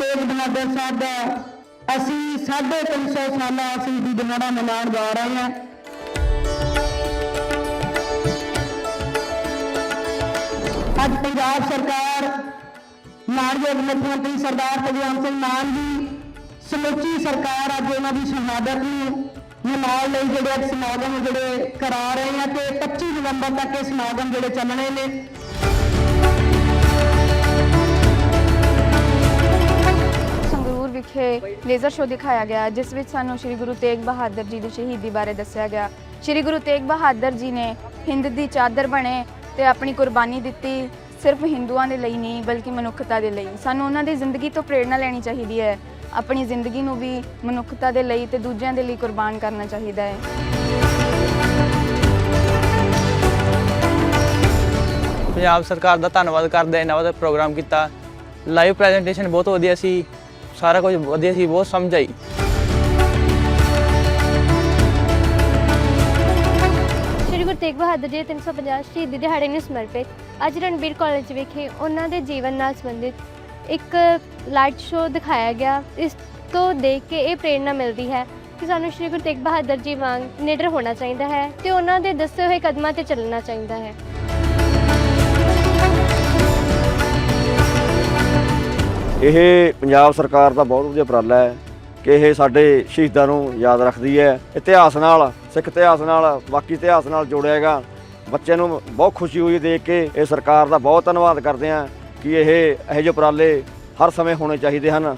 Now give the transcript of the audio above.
ਤੇਗ ਬਹਾਦਰ ਸਾਹਿਬ ਦਾ ਅਸੀਂ 350 ਸਾਲਾ ਸ਼ਹੀਦੀ ਦਿਹਾੜਾ ਮਨਾਉਣ ਜਾ ਰਹੇ ਹਾਂ। ਅੱਜ ਪੰਜਾਬ ਸਰਕਾਰ, ਮਾਨਯੋਗ ਮੁੱਖ ਮੰਤਰੀ ਸਰਦਾਰ ਭਗਵੰਤ ਸਿੰਘ ਮਾਨ ਜੀ, ਸਮੁੱਚੀ ਸਰਕਾਰ ਅੱਜ ਉਹਨਾਂ ਦੀ ਸ਼ਹਾਦਤ ਨੂੰ ਮਨਾਉਣ ਲਈ ਜਿਹੜੇ ਅੱਜ ਸਮਾਗਮ ਜਿਹੜੇ ਕਰਾ ਰਹੇ ਆ ਤੇ 25 ਨਵੰਬਰ ਤੱਕ ਇਹ ਸਮਾਗਮ ਜਿਹੜੇ ਚੱਲਣੇ ਨੇ। ਵਿਖੇ ਲੇਜ਼ਰ ਸ਼ੋਅ ਦਿਖਾਇਆ ਗਿਆ, ਜਿਸ ਵਿੱਚ ਸਾਨੂੰ ਸ੍ਰੀ ਗੁਰੂ ਤੇਗ ਬਹਾਦਰ ਜੀ ਦੀ ਸ਼ਹੀਦੀ ਬਾਰੇ ਦੱਸਿਆ ਗਿਆ। ਸ੍ਰੀ ਗੁਰੂ ਤੇਗ ਬਹਾਦਰ ਜੀ ਨੇ ਹਿੰਦ ਦੀ ਚਾਦਰ ਬਣੇ ਤੇ ਆਪਣੀ ਕੁਰਬਾਨੀ ਦਿੱਤੀ, ਸਿਰਫ ਹਿੰਦੂਆਂ ਦੇ ਲਈ ਨਹੀਂ, ਬਲਕਿ ਮਨੁੱਖਤਾ ਦੇ ਲਈ। ਸਾਨੂੰ ਉਹਨਾਂ ਦੀ ਜ਼ਿੰਦਗੀ ਤੋਂ ਪ੍ਰੇਰਣਾ ਲੈਣੀ ਚਾਹੀਦੀ ਹੈ। ਆਪਣੀ ਜ਼ਿੰਦਗੀ ਨੂੰ ਵੀ ਮਨੁੱਖਤਾ ਦੇ ਲਈ ਤੇ ਦੂਜਿਆਂ ਦੇ ਲਈ ਕੁਰਬਾਨ ਕਰਨਾ ਚਾਹੀਦਾ ਹੈ। ਪੰਜਾਬ ਸਰਕਾਰ ਦਾ ਧੰਨਵਾਦ ਕਰਦੇ ਇਹਨਾਂ ਦਾ ਪ੍ਰੋਗਰਾਮ ਕੀਤਾ। ਲਾਈਵ ਪ੍ਰੈਜੈਂਟੇਸ਼ਨ ਬਹੁਤ ਵਧੀਆ ਸੀ। ਸਾਰਾ ਕੁਝ ਵਧੀਆ ਸੀ, ਬਹੁਤ ਸਮਝ ਆਈ। ਸ਼੍ਰੀ ਗੁਰੂ ਤੇਗ ਬਹਾਦਰ ਜੀ 350 ਸ਼ਹੀਦੀ ਦਿਹਾੜੇ ਨੂੰ ਸਮਰਪਿਤ ਅੱਜ ਰਣਬੀਰ ਕਾਲਜ ਵਿਖੇ ਉਹਨਾਂ ਦੇ ਜੀਵਨ ਨਾਲ ਸੰਬੰਧਿਤ ਇੱਕ ਲਾਈਟ ਸ਼ੋਅ ਦਿਖਾਇਆ ਗਿਆ। ਇਸ ਤੋਂ ਦੇਖ ਕੇ ਇਹ ਪ੍ਰੇਰਣਾ ਮਿਲਦੀ ਹੈ ਕਿ ਸਾਨੂੰ ਸ਼੍ਰੀ ਗੁਰੂ ਤੇਗ ਬਹਾਦਰ ਜੀ ਵਾਂਗ ਨਿਡਰ ਹੋਣਾ ਚਾਹੀਦਾ ਹੈ ਤੇ ਉਹਨਾਂ ਦੇ ਦੱਸੇ ਹੋਏ ਕਦਮਾਂ ਤੇ ਚੱਲਣਾ ਚਾਹੀਦਾ ਹੈ। ਇਹ ਪੰਜਾਬ ਸਰਕਾਰ ਦਾ ਬਹੁਤ ਵਧੀਆ ਉਪਰਾਲਾ ਹੈ ਕਿ ਇਹ ਸਾਡੇ ਸ਼ਹੀਦਾਂ ਨੂੰ ਯਾਦ ਰੱਖਦੀ ਹੈ। ਇਤਿਹਾਸ ਨਾਲ, ਸਿੱਖ ਇਤਿਹਾਸ ਨਾਲ, ਬਾਕੀ ਇਤਿਹਾਸ ਨਾਲ ਜੋੜਿਆ ਹੈਗਾ। ਬੱਚਿਆਂ ਨੂੰ ਬਹੁਤ ਖੁਸ਼ੀ ਹੋਈ ਦੇਖ ਕੇ, ਇਹ ਸਰਕਾਰ ਦਾ ਬਹੁਤ ਧੰਨਵਾਦ ਕਰਦੇ ਹਾਂ ਕਿ ਇਹ ਇਹੋ ਜਿਹੇ ਉਪਰਾਲੇ ਹਰ ਸਮੇਂ ਹੋਣੇ ਚਾਹੀਦੇ ਹਨ।